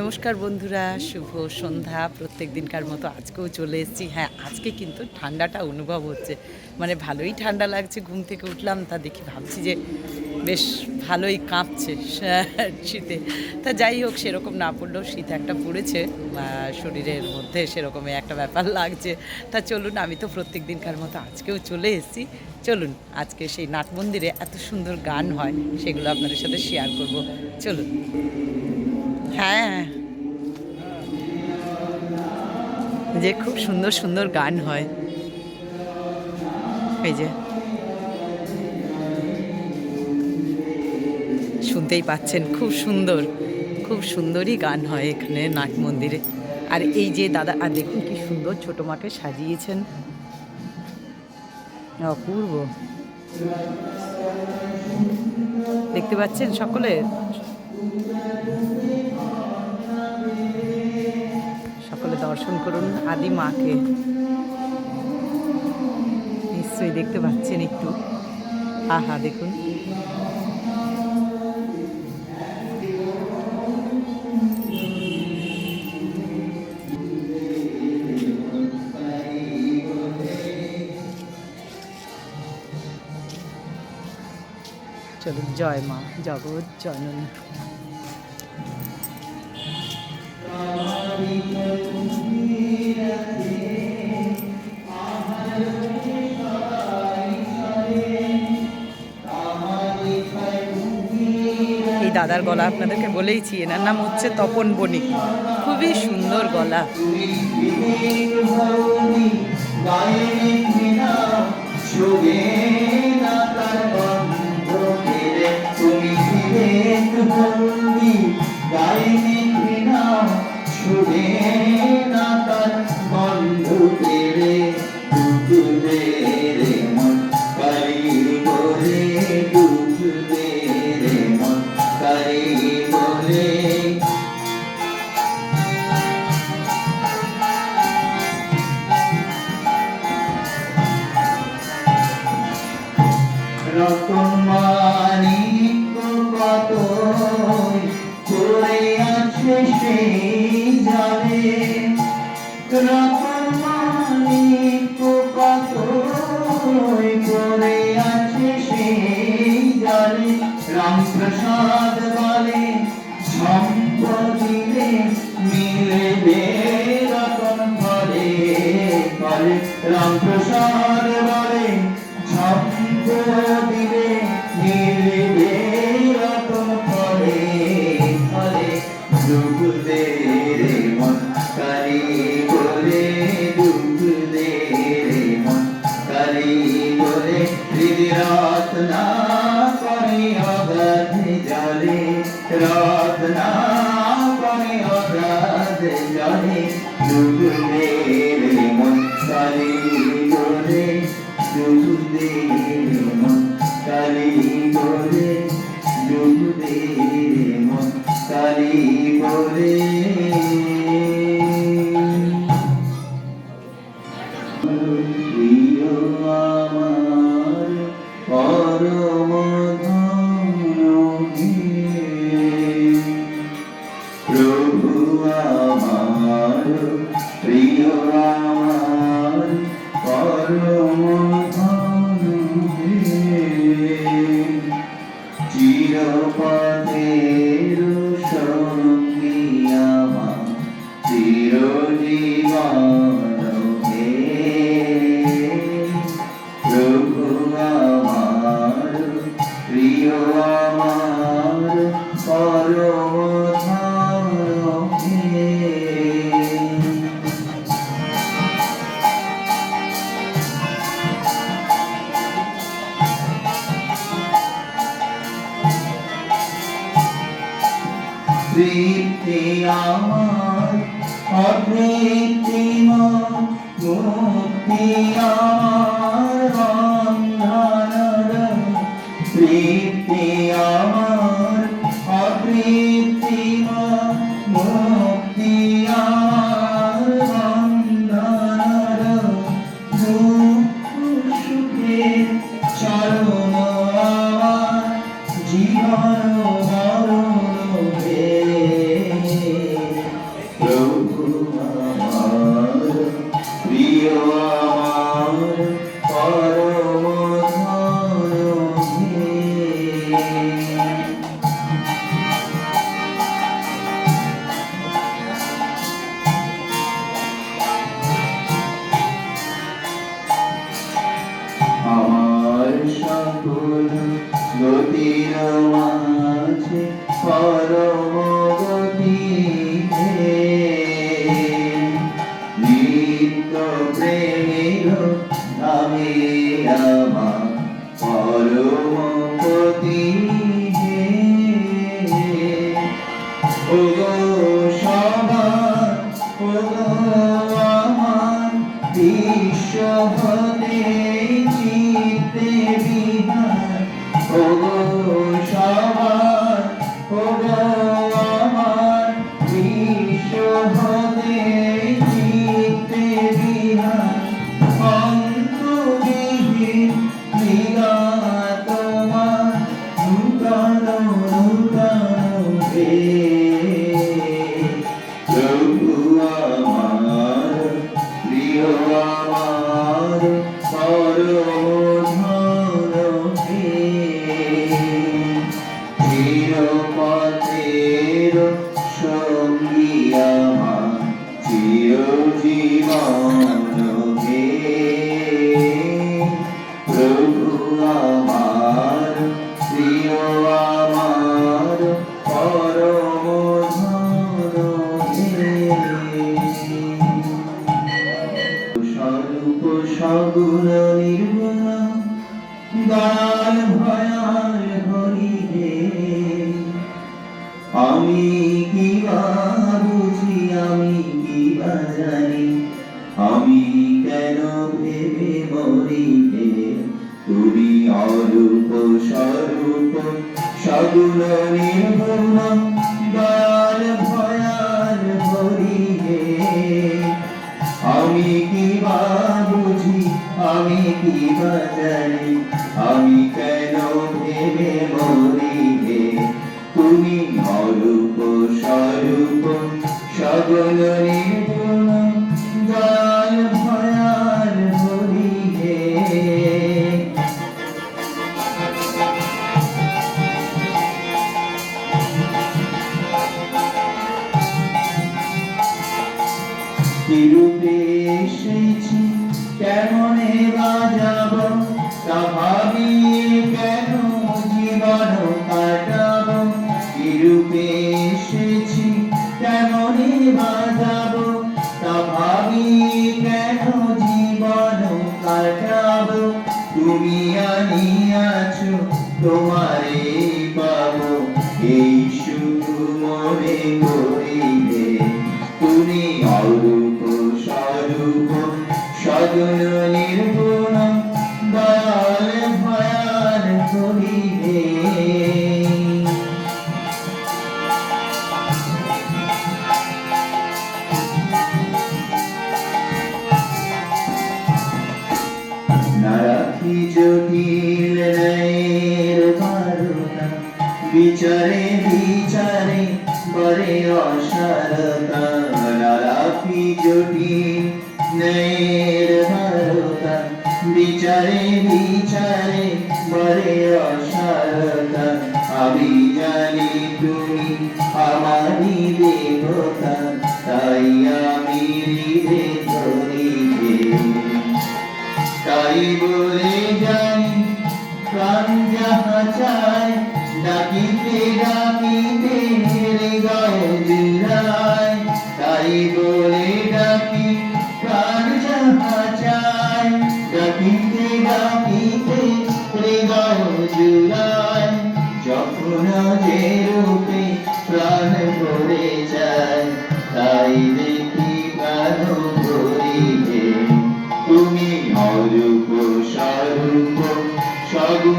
নমস্কার বন্ধুরা, শুভ সন্ধ্যা। প্রত্যেক দিনকার মতো আজকেও চলে এসেছি। হ্যাঁ আজকে কিন্তু ঠান্ডাটা অনুভব হচ্ছে। মানে ভালোই ঠান্ডা লাগছে, ঘুম থেকে উঠলাম, তা দেখি ভাবছি যে বেশ ভালোই কাঁপছে শীতে। তা যাই হোক, সেরকম না পড়লেও শীত একটা পড়েছে শরীরের মধ্যে সেরকমই একটা ব্যাপার লাগছে। তা চলুন, আমি তো প্রত্যেক দিনকার মতো আজকেও চলে এসেছি। চলুন, আজকে সেই নাট মন্দিরে এত সুন্দর গান হয়, সেগুলো আপনাদের সাথে শেয়ার করব। চলুন। হ্যাঁ। যে খুব সুন্দর সুন্দর গান হয়। এই যে। শুনতেই পাচ্ছেন, খুব সুন্দর, খুব সুন্দরই গান হয় এখানে নাট মন্দিরে। আর এই যে দাদা, আর দেখুন কি সুন্দর ছোট মাকে সাজিয়েছেন। অপূর্ব। দেখতে পাচ্ছেন সকলে? করুন আদি মাকে। নিশ্চয়ই দেখতে পাচ্ছেন একটু। আহা দেখুন। চলুন জয় মা জগৎ জননী। দাদার গলা আপনাদেরকে বলেইছি এনার নাম হচ্ছে তপন বণিক। খুবই সুন্দর গলা। রত্না করে অগাধ জলে দুঃখ মুক্তি আমার বন্ধনর তৃপ্তি দয়াল ভয়াল হরিদে আমি কি বুঝি, আমি কি জানি। আমি কেন ভেবে মরিবে? তুমি অরূপ স্বরূপ, সগুণ আমি কি বা জানি আমি কেন ভেবে মরি হে তুমি অরূপ স্বরূপ সগল নির্গুণ দয়াল ভয়াল কিরূপে এসেছি কেমনে বাজাব তা বিচারে বিচারে, বরে অসারতা ন্যায়ের বারতা বিচারে বিচারে, বরে অসারতা আমি জানি তুমি আমারই দেবতা, তাই আমি হৃদে ধরিবে তাই বলে যাই প্রাণ যাহা চায় ডাকিতে ডাকিতে হৃদয় জুড়ায় তাই বলে ডাকি, প্রাণ যাহা চায়। ডাকিতে ডাকিতে হৃদয় জুড়ায় যখন যে রূপে প্রাণ ভরে যায়। তাই দেখি প্রাণ ভরিবে তুমি অরূপ, স্বরূপ সগুণ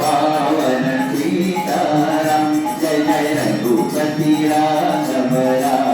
पावन सीताराम जय जय रघुपति राम राम।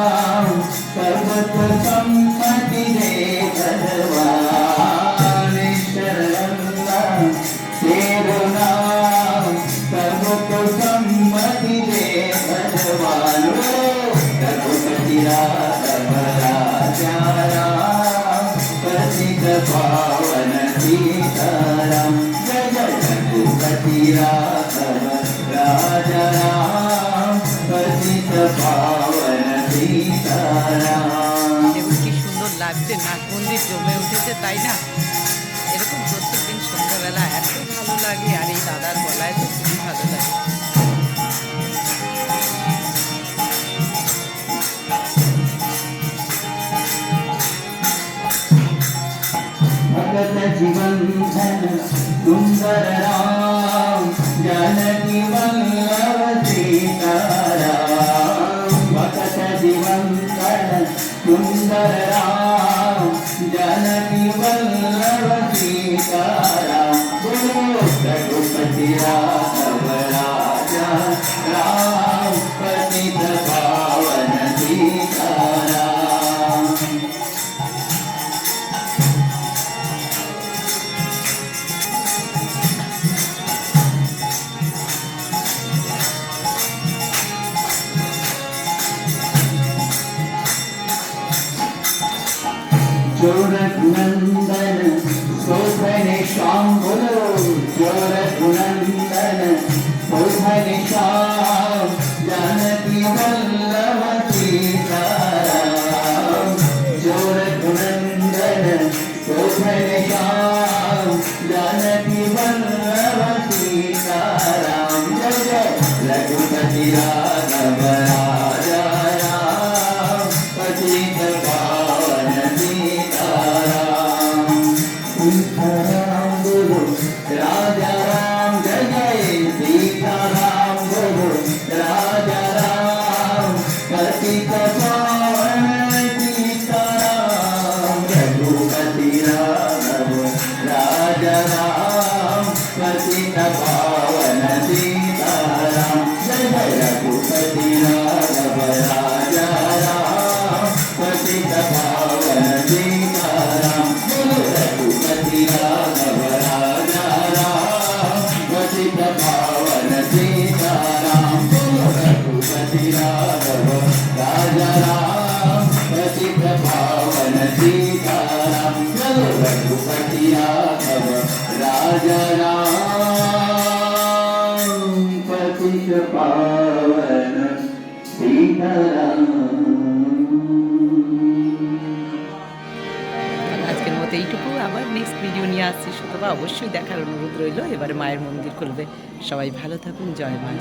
মন্দির জমে উঠেছে, তাই না? এরকম প্রত্যেক দিন সন্ধ্যাবেলা এত ভালো লাগে, আর এই দাদার গলায় তো খুবই ভালো লাগে। জীবন সুন্দর আজকের মতো এইটুকু। আবার নেক্সট ভিডিও নিয়ে আসছি। শতবা অবশ্যই দেখার অনুরোধ রইল। এবারে মায়ের মন্দির খুলবে। সবাই ভালো থাকুন। জয় মা